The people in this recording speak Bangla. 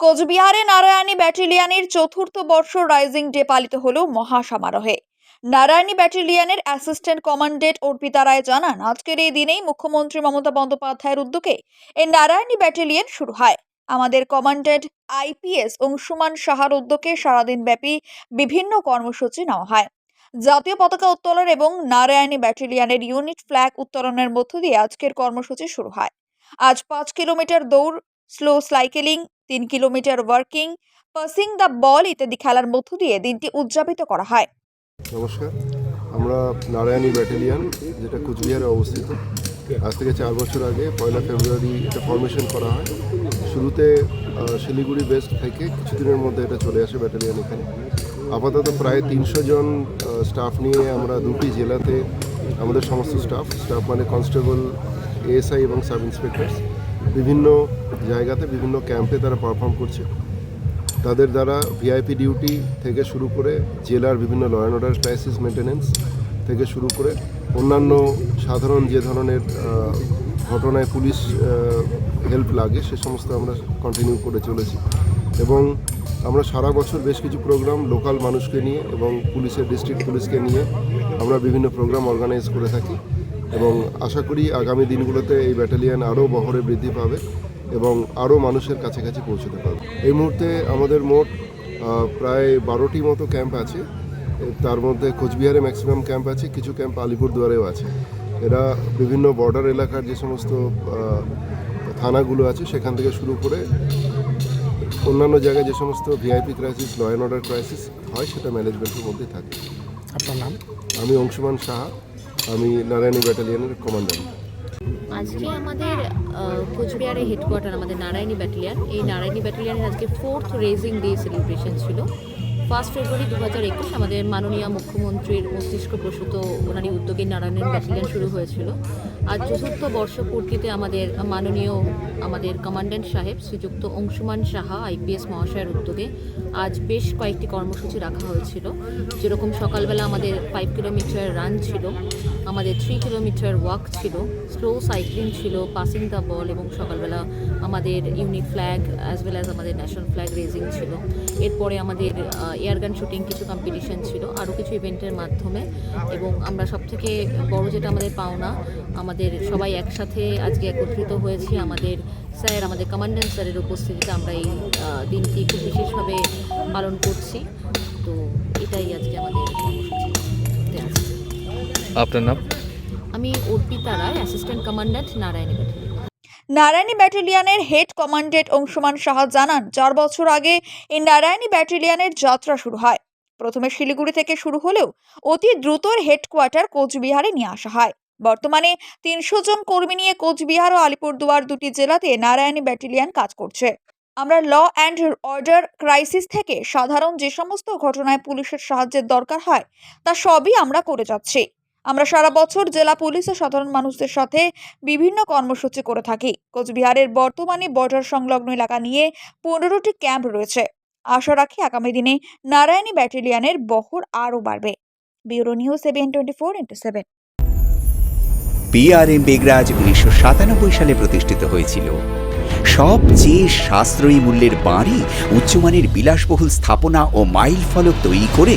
কোচবিহারে নারায়ণী ব্যাটালিয়নের চতুর্থ বর্ষ রাইজিং ডে পালিত হলো মহাসমারোহে। নারায়ণী ব্যাটালিয়নের অ্যাসিস্ট্যান্ট কমান্ডেন্ট অর্পিতা রায় জানান, আজকের এই দিনেই মুখ্যমন্ত্রী মমতা বন্দ্যোপাধ্যায়ের উদ্যোগে এই নারায়ণী ব্যাটালিয়ন শুরু হয়। আমাদের কমান্ডেন্ট আইপিএস অংশুমান সাহার উদ্যোগে সারাদিন ব্যাপী বিভিন্ন কর্মসূচি নেওয়া হয়। জাতীয় পতাকা উত্তোলন এবং নারায়ণী ব্যাটালিয়নের ইউনিট ফ্ল্যাগ উত্তোলনের মধ্য দিয়ে আজকের কর্মসূচি শুরু হয়। আজ পাঁচ কিলোমিটার দৌড়, স্লো সাইকেলিং তিন kilometre working passing the ball ইত্যাদি খেলার মধ্য দিয়ে দিনটি উদযাপিত করা হয়। নমস্কার, আমরা নারায়ণী ব্যাটালিয়ান, যেটা কুচবিহারে অবস্থিত। আজ থেকে চার বছর আগে পয়লা ফেব্রুয়ারি এটা ফরমেশন করা হয়। শুরুতে শিলিগুড়ি বেস্ট থেকে কিছুদিনের মধ্যে এটা চলে আসে ব্যাটালিয়ন এখানে। আপাতত প্রায় তিনশো জন স্টাফ নিয়ে আমরা দুটি জেলাতে আমাদের সমস্ত স্টাফ স্টাফ মানে কনস্টেবল এএসআই এবং সাব ইন্সপেক্টরস বিভিন্ন জায়গাতে, বিভিন্ন ক্যাম্পে তারা পারফর্ম করছে। তাদের দ্বারা ভিআইপি ডিউটি থেকে শুরু করে জেলার বিভিন্ন law and order crisis maintenance থেকে শুরু করে অন্যান্য সাধারণ যে ধরনের ঘটনায় পুলিশ হেল্প লাগে, সে সমস্ত আমরা কন্টিনিউ করে চলেছি। এবং আমরা সারা বছর বেশ কিছু প্রোগ্রাম লোকাল মানুষকে নিয়ে এবং পুলিশের ডিস্ট্রিক্ট পুলিশকে নিয়ে আমরা বিভিন্ন প্রোগ্রাম অর্গানাইজ করে থাকি। এবং আশা করি আগামী দিনগুলোতে এই ব্যাটালিয়ান আরও বহরে বৃদ্ধি পাবে এবং আরও মানুষের কাছাকাছি পৌঁছতে পারবে। এই মুহূর্তে আমাদের মোট প্রায় বারোটি মতো ক্যাম্প আছে। তার মধ্যে কোচবিহারে ম্যাক্সিমাম ক্যাম্প আছে কিছু ক্যাম্প আলিপুরদুয়ারেও আছে। এরা বিভিন্ন বর্ডার এলাকার যে সমস্ত থানাগুলো আছে সেখান থেকে শুরু করে অন্যান্য জায়গায় যে সমস্ত VIP crisis law and order crisis হয় সেটা ম্যানেজমেন্টের মধ্যে থাকে। আপনার নাম? আমি অংশুমান সাহা। আমি নারায়ণী ব্যাটালিয়নের কমান্ডার। আজকে আমাদের কোচবিহারের হেডকোয়ার্টার আমাদের নারায়ণী ব্যাটালিয়ান। এই নারায়ণী ব্যাটালিয়ানের আজকে ফোর্থ রেজিং ডে সেলিব্রেশন ছিল। ফার্স্ট ফেব্রুয়ারি দু হাজার একুশ আমাদের মাননীয় মুখ্যমন্ত্রীর মস্তিষ্ক প্রসূত ওনারই উদ্যোগে নারায়ণের ব্যাটালিয়ান শুরু হয়েছিল। আজ চতুর্থ বর্ষপূর্তিতে আমাদের মাননীয় আমাদের কমান্ড্যান্ট সাহেব শ্রীযুক্ত অংশুমান সাহা, আইপিএস মহাশয়ের উদ্যোগে আজ বেশ কয়েকটি কর্মসূচি রাখা হয়েছিল। যেরকম সকালবেলা আমাদের ফাইভ কিলোমিটার রান ছিল, আমাদের থ্রি কিলোমিটার ওয়াক ছিল স্লো সাইক্লিং ছিল পাসিং দ্য বল এবং সকালবেলা আমাদের unique flag as well as আমাদের ন্যাশনাল ফ্ল্যাগ রেজিং ছিল। এরপরে আমাদের এয়ারগান শুটিং কিছু কম্পিটিশন ছিল আরও কিছু ইভেন্টের মাধ্যমে। এবং আমরা সব থেকে বড় যেটা আমাদের পাওনা আমাদের সবাই একসাথে আজকে একত্রিত হয়েছি আমাদের স্যার আমাদের কমান্ডেন্ট স্যারের উপস্থিতিতে আমরা এই দিনটি খুব বিশেষভাবে পালন করছি। তো এটাই আজকে আমাদের আপনার নাম? আমি অর্পিতা রায় অ্যাসিস্ট্যান্ট কমান্ড্যান্ট নারায়ণী নারায়ণী ব্যাটালিয়নের হেড কমান্ডেন্ট অংশুমান সাহা জানান, চার বছর আগে এই নারায়ণী ব্যাটালিয়নের যাত্রা শুরু হয়। প্রথমে শিলিগুড়ি থেকে শুরু হলেও অতি দ্রুত হেডকোয়ার্টার কোচবিহারে নিয়ে আসা হয়। বর্তমানে তিনশো জন কর্মী নিয়ে কোচবিহার ও আলিপুরদুয়ার দুটি জেলাতে নারায়ণী ব্যাটালিয়ন কাজ করছে। আমরা ল অ্যান্ড অর্ডার ক্রাইসিস থেকে সাধারণ যে সমস্ত ঘটনায় পুলিশের সাহায্যের দরকার হয়, তা সবই আমরা করে যাচ্ছি। আমরা সারা বছর জেলা পুলিশ ও সাধারণ মানুষদের সাথে বিভিন্ন কর্মসূচি করে থাকি। কোচবিহারের বর্তমানে বর্ডার সংলগ্ন এলাকা নিয়ে পনেরোটি ক্যাম্প রয়েছে। আশা রাখি আগামী দিনে নারায়ণী ব্যাটালিয়নের বহর আরও বাড়বে। Bureau news seven twenty four into seven. PRM Begraj উনিশশো সাতানব্বই সালে প্রতিষ্ঠিত হয়েছিল। সবচেয়ে সাশ্রয়ী মূল্যের বাড়ি উচ্চমানের বিলাসবহুল স্থাপনা ও মাইল ফলক তৈরি করে